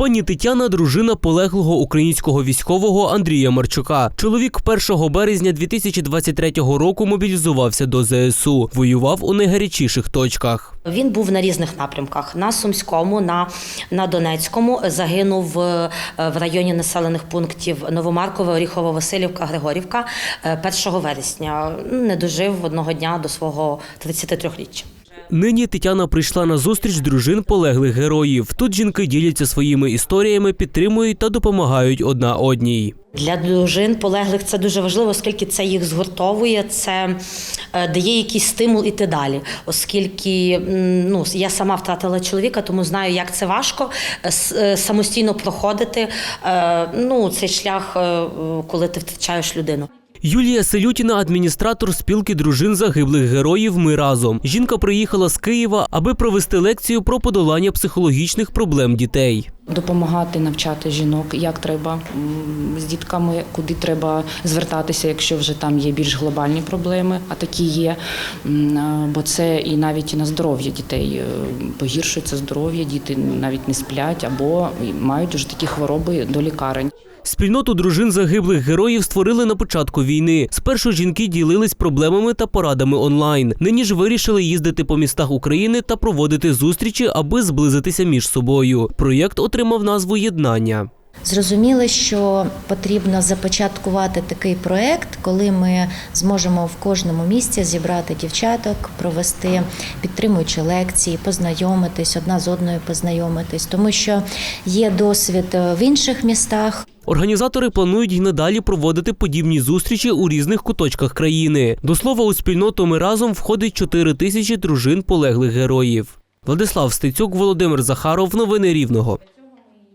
Пані Тетяна дружина полеглого українського військового Андрія Марчука. Чоловік 1 березня 2023 року мобілізувався до ЗСУ. Воював у найгарячіших точках. Він був на різних напрямках: на Сумському, на, на Донецькому. Загинув е, в районі населених пунктів Новомаркове, Оріхово, Васильівка, Григорівка е, 1 вересня. Не дожив одного дня до свого 33-річчя. Нині Тетяна прийшла на зустріч дружин полеглих героїв. Тут жінки діляться своїми історіями, підтримують та допомагають одна одній. Для дружин полеглих це дуже важливо, оскільки це їх згуртовує, це е, дає якийсь стимул іти далі. Оскільки ну, я сама втратила чоловіка, тому знаю, як це важко е, е, самостійно проходити ну, цей шлях, коли ти втрачаєш людину. Юлія Селютіна, адміністратор спілки дружин загиблих героїв. Ми разом. Жінка приїхала з Києва, аби провести лекцію про подолання психологічних проблем дітей. Допомагати навчати жінок, як треба з дітками, куди треба звертатися, якщо вже там є більш глобальні проблеми, а такі є. Е, Бо це і навіть і на здоров'я дітей е, погіршується здоров'я, діти навіть не сплять або мають вже такі хвороби до лікарень. Спільноту дружин загиблих героїв створили на початку війни. Спершу жінки ділились проблемами та порадами онлайн. Нині ж вирішили їздити по містах України та проводити зустрічі, аби зблизитися між собою. Проєкт отримав назву Єднання. Зрозуміли, що потрібно започаткувати такий проект, коли ми зможемо в кожному місці зібрати дівчаток, провести підтримуючі лекції, познайомитись, одна з одною познайомитись, тому що є досвід е, в інших містах. Організатори планують й надалі проводити подібні зустрічі у різних куточках країни. До слова, у спільноту ми разом входить 4 тисячі дружин полеглих героїв. Владислав Стецюк, Володимир Захаров. Новини Рівного.